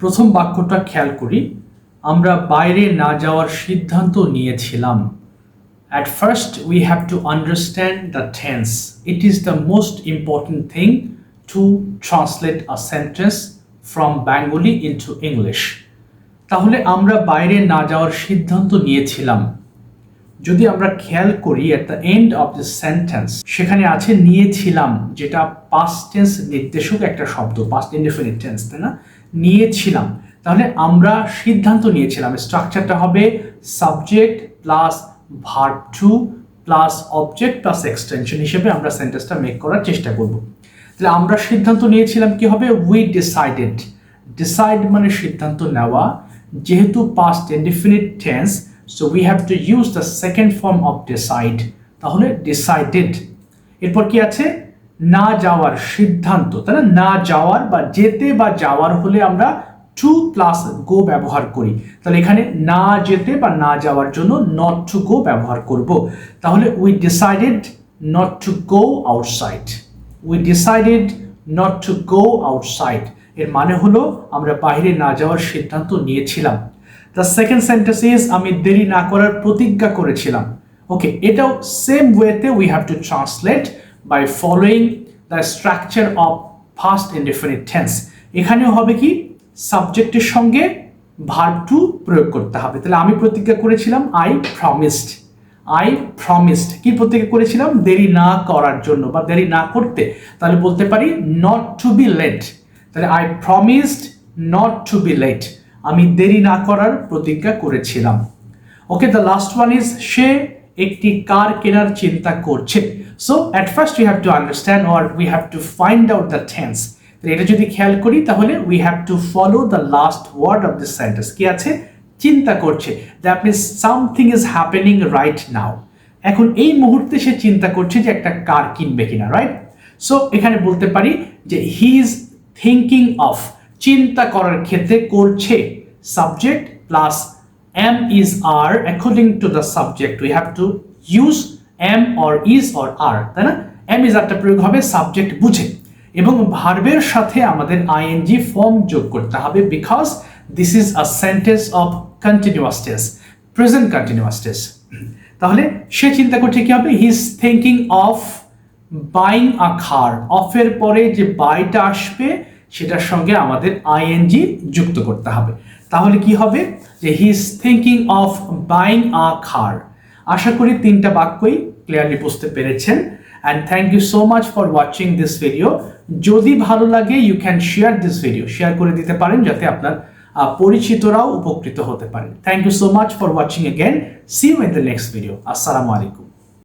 প্রথম বাক্যটা খেয়াল করি আমরা বাইরে না যাওয়ার সিদ্ধান্ত নিয়েছিলাম At first we have to understand the tense. It is the most important thing to translate a sentence from Bengali into English. তাহলে আমরা বাইরে না যাওয়ার সিদ্ধান্ত নিয়েছিলাম যদি আমরা খেয়াল করি at the end of the sentence সেখানে আছে নিয়েছিলাম, যেটা পাস্ট টেন্স নির্দেশক একটা শব্দ পাস্ট ইনডিফিনিট টেন্স তাই না নিয়েছিলাম। তাহলে আমরা সিদ্ধান্ত নিয়েছিলাম স্ট্রাকচারটা হবে subject plus verb two plus object plus extension হিসেবে আমরা সেন্টেন্সটা মেক করার চেষ্টা করব। তাহলে আমরা সিদ্ধান্ত নিয়েছিলাম কি হবে? উই ডিসাইডেড ডিসাইড মানে সিদ্ধান্ত নেওয়া। যেহেতু past indefinite tense so we have to use the second form of decide তাহলে ডিসাইডেড এরপর কি আছে? না যাওয়ার সিদ্ধান্ত। তাই না না যাওয়ার বা যেতে বা যাওয়ার হলে আমরা টু প্লাস গো ব্যবহার করি। তাহলে এখানে না যেতে বা না যাওয়ার জন্য নট টু গো ব্যবহার করব। তাহলে we decided not to go outside we decided not to go outside এর মানে হলো আমরা বাইরে না যাওয়ার সিদ্ধান্ত নিয়েছিলাম। দ্য সেকেন্ড সেন্টেন্স ইজ আমি দেরি না করার প্রতিজ্ঞা করেছিলাম। ওকে এটাও সেম ওয়েতে we have to translate by following the structure of first indefinite tense এখানেও হবে কি? সাবজেক্টের সঙ্গে ভার্ব টু প্রয়োগ করতে হবে। তাহলে আমি প্রতিজ্ঞা করেছিলাম আই প্রমিসড আই প্রমিসড কি প্রতিজ্ঞা করেছিলাম? দেরি না করার জন্য বা দেরি না করতে। তাহলে বলতে পারি নট টু বি লেট তাহলে I promised not to be late আমি দেরি না করার প্রতিজ্ঞা করেছিলাম। Okay the last one is সে একটি কার কেনার চিন্তা করছে। So at first we have to understand or we have to find out the tense এটা যদি খেয়াল করি, তাহলে we have to follow the last word of this sentence কি আছে? চিন্তা করছে that means something is happening right now এখন এই মুহূর্তে সে চিন্তা করছে যে একটা কার কিনবে কিনা রাইট সো এখানে বলতে পারি যে হি ইজ থিঙ্কিং অফ চিন্তা করার ক্ষেত্রে করছে subject plus am is are according to the subject we have to use am or is or are তাই না? এম ইজ আরটা প্রয়োগ হবে সাবজেক্ট বুঝে। এবং ভার্বের সাথে আমাদের আইএনজি ফর্ম যোগ করতে হবে because this is a sentence of continuous tense present continuous tense তাহলে সে চিন্তা করছে কি হবে? He is thinking of buying a car অফের পরে যে বাইটা আসবে, সেটার সঙ্গে আমাদের আইএনজি যুক্ত করতে হবে। তাহলে কি হবে? যে he is thinking of buying a car আশা করি তিনটা বাক্যই ক্লিয়ারলি বুঝতে পেরেছেন। And thank you so much for watching this video যদি ভালো লাগে you can share this video share করে দিতে পারেন যাতে আপনার পরিচিতরাও উপকৃত হতে পারে thank you so much for watching again see you in the next video আসসালামু আলাইকুম